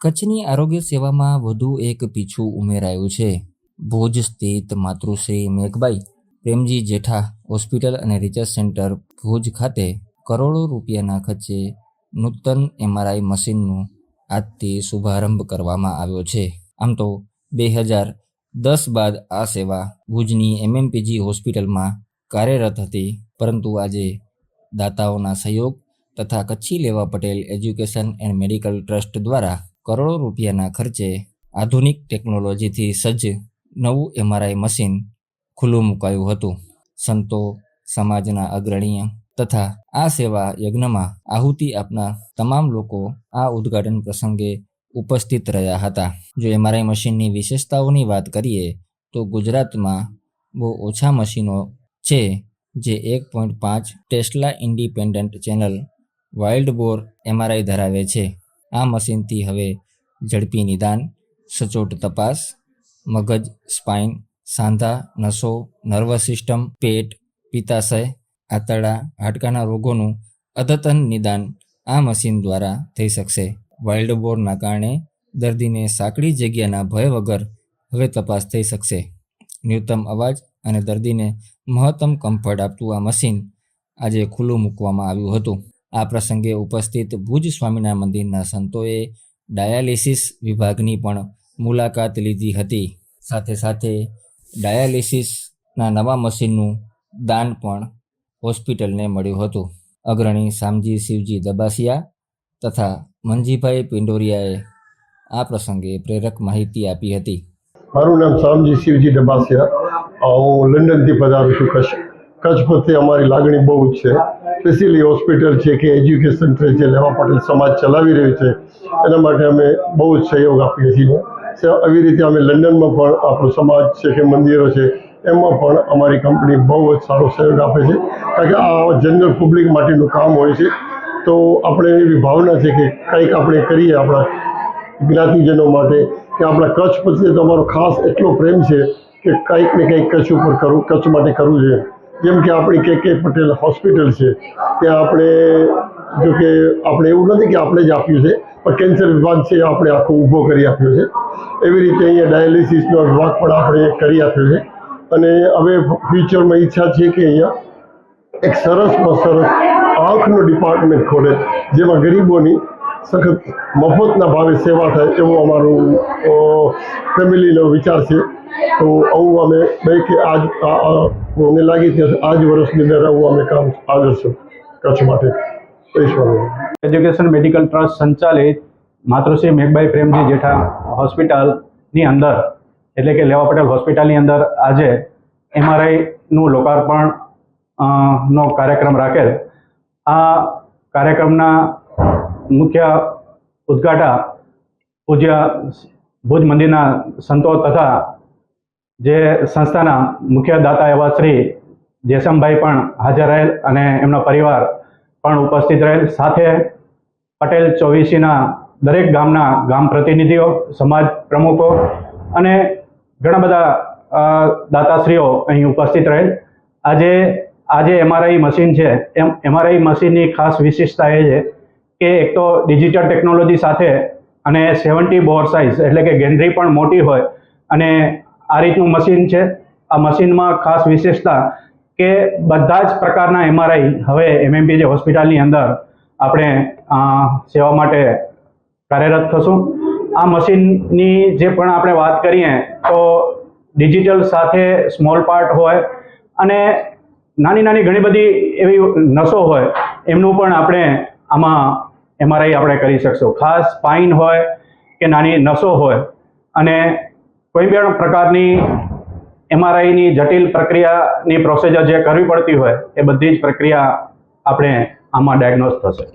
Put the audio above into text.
કચ્છની આરોગ્ય સેવામાં વધુ એક પીછું ઉમેરાયું છે. ભુજ સ્થિત માતૃશ્રી મેઘબાઈ, પ્રેમજી જેઠા હોસ્પિટલ અને રિસર્ચ સેન્ટર ભુજ ખાતે કરોડો રૂપિયાના ખર્ચે નૂતન એમઆરઆઈ મશીનનું આજથી શુભારંભ કરવામાં આવ્યો છે. આમ તો બે હજાર દસ બાદ આ સેવા ભુજની એમએમપીજી હોસ્પિટલમાં કાર્યરત હતી, પરંતુ આજે દાતાઓના સહયોગ તથા Kutchi Leva Patel education and medical trust દ્વારા કરોડો રૂપિયાના ખર્ચે આધુનિક ટેકનોલોજીથી સજ્જ નવું એમઆરઆઈ મશીન ખુલ્લું મુકાયું હતું. સંતો, સમાજના અગ્રણીય તથા આ સેવા યજ્ઞમાં આહુતિ આપનાર તમામ લોકો આ ઉદ્ઘાટન પ્રસંગે ઉપસ્થિત રહ્યા હતા. જો એમઆરઆઈ મશીનની વિશેષતાઓની વાત કરીએ, તો ગુજરાતમાં બહુ ઓછા મશીનો છે જે એક પોઈન્ટ પાંચ Tesla independent channel wide bore MRI ધરાવે છે. આ મશીનથી હવે ઝડપી નિદાન, સચોટ તપાસ, મગજ, સ્પાઇન, સાંધા, નસો, નર્વસ સિસ્ટમ, પેટ, પિત્તાશય, આંતરડા, હાડકાના રોગોનું અદ્યતન નિદાન આ મશીન દ્વારા થઈ શકશે. વાઇલ્ડ બોરના કારણે દર્દીને સાંકડી જગ્યાના ભય વગર હવે તપાસ થઈ શકશે. ન્યૂનતમ અવાજ અને દર્દીને મહત્તમ કમ્ફર્ટ આપતું આ મશીન આજે ખુલ્લું મૂકવામાં આવ્યું હતું. આ પ્રસંગે ઉપસ્થિત ભુજ સ્વામિનારાયણ મંદિરના સંતોએ ડાયાલિસિસ વિભાગની પણ મુલાકાત લીધી હતી. સાથે સાથે ડાયાલિસિસના નવા મશીનનું દાન પણ હોસ્પિટલને મળ્યું હતું. અગ્રણી સામજી શિવજી દબાસિયા તથા મંજીભાઈ પિંડોરિયાએ આ પ્રસંગે પ્રેરક માહિતી આપી હતી. મારું નામ સામજી શિવજી ડબાસિયા હું લંડનથી પધારું છું. કચ્છ કચ્છ પ્રત્યે અમારી લાગણી બહુ છે. સ્પેશિયલી હોસ્પિટલ છે કે એજ્યુકેશન છે જે લેવા પટેલ સમાજ ચલાવી રહ્યું છે, એના માટે અમે બહુ જ સહયોગ આપીએ છીએ. આવી રીતે અમે લંડનમાં પણ આપણો સમાજ છે કે મંદિરો છે, એમાં પણ અમારી કંપની બહુ જ સારો સહયોગ આપે છે. કારણ કે આ જનરલ પબ્લિક માટેનું કામ હોય છે. તો આપણે એવી ભાવના છે કે કંઈક આપણે કરીએ આપણા જ્ઞાતિજનો માટે, કે આપણા કચ્છ પ્રત્યે તમારો ખાસ એટલો પ્રેમ છે કે કંઈક ને કંઈક કચ્છ ઉપર કરવું કચ્છ માટે કરવું છે જેમ કે આપણી કે કે પટેલ હોસ્પિટલ છે, ત્યાં આપણે, જો કે આપણે એવું નથી કે આપણે જ આપ્યું છે, પણ કેન્સર વિભાગ છે, આપણે આખો ઊભો કરી આપ્યો છે. એવી રીતે અહીંયા ડાયાલિસિસનો વિભાગ પણ આપણે કરી આપ્યો છે. અને હવે ફ્યુચરમાં ઈચ્છા છે કે અહીંયા એક સરસમાં સરસ આંખનું ડિપાર્ટમેન્ટ ખોલે, જેમાં ગરીબોની સખત મફતના ભાવે સેવા થાય એવો અમારું ફેમિલીનો વિચાર છે. તો આવું અમે બે આજ મને લાગી છે આજ વર્ષની અંદર આવું અમે કામ છે, કચ્છ માટે. એજ્યુકેશન મેડિકલ ટ્રસ્ટ સંચાલિત માતૃશ્રી મેઘબાઈ પ્રેમજી જેઠા હોસ્પિટલની અંદર, એટલે કે લેવા પટેલ હોસ્પિટલની અંદર આજે એમઆરઆઈનું લોકાર્પણ નો કાર્યક્રમ રાખેલ. આ કાર્યક્રમના મુખ્ય ઉદ્ઘાટા પૂજ્ય ભુજ મંદિરના સંતો તથા જે સંસ્થાના મુખ્ય દાતા એવા શ્રી જેસમભાઈ પણ હાજર રહેલ અને એમનો પરિવાર પણ ઉપસ્થિત રહેલ. સાથે પટેલ ચોવીસીના દરેક ગામના ગામ પ્રતિનિધિઓ, સમાજ પ્રમુખો અને ઘણા બધા દાતાશ્રીઓ અહીં ઉપસ્થિત રહેલ. આજે આજે એમઆરઆઈ મશીન છે. એમ, એમઆરઆઈ મશીનની ખાસ વિશેષતા એ છે કે એક તો ડિજિટલ ટેકનોલોજી સાથે અને સેવન્ટી બોર સાઇઝ એટલે કે ગેન્ડરી પણ મોટી હોય અને આ રીતનું મશીન છે. આ મશીનમાં ખાસ વિશેષતા કે બધા જ પ્રકારના એમઆરઆઈ હવે એમએમપી જે હોસ્પિટલની અંદર આપણે સેવા માટે કાર્યરત થશું. આ મશીનની જે પણ આપણે વાત કરીએ તો ડિજિટલ સાથે સ્મોલ પાર્ટ હોય અને નાની નાની ઘણી બધી એવી નસો હોય એમનું પણ આપણે આમાં એમઆરઆઈ આપણે કરી શકશું. ખાસ સ્પાઇન હોય કે નાની નસો હોય અને કોઈ પણ પ્રકારની એમઆરઆઈની જટિલ પ્રક્રિયાની પ્રોસિજર જે કરવી પડતી હોય, એ બધી જ પ્રક્રિયા આપણે આમાં ડાયગ્નોઝ થશે.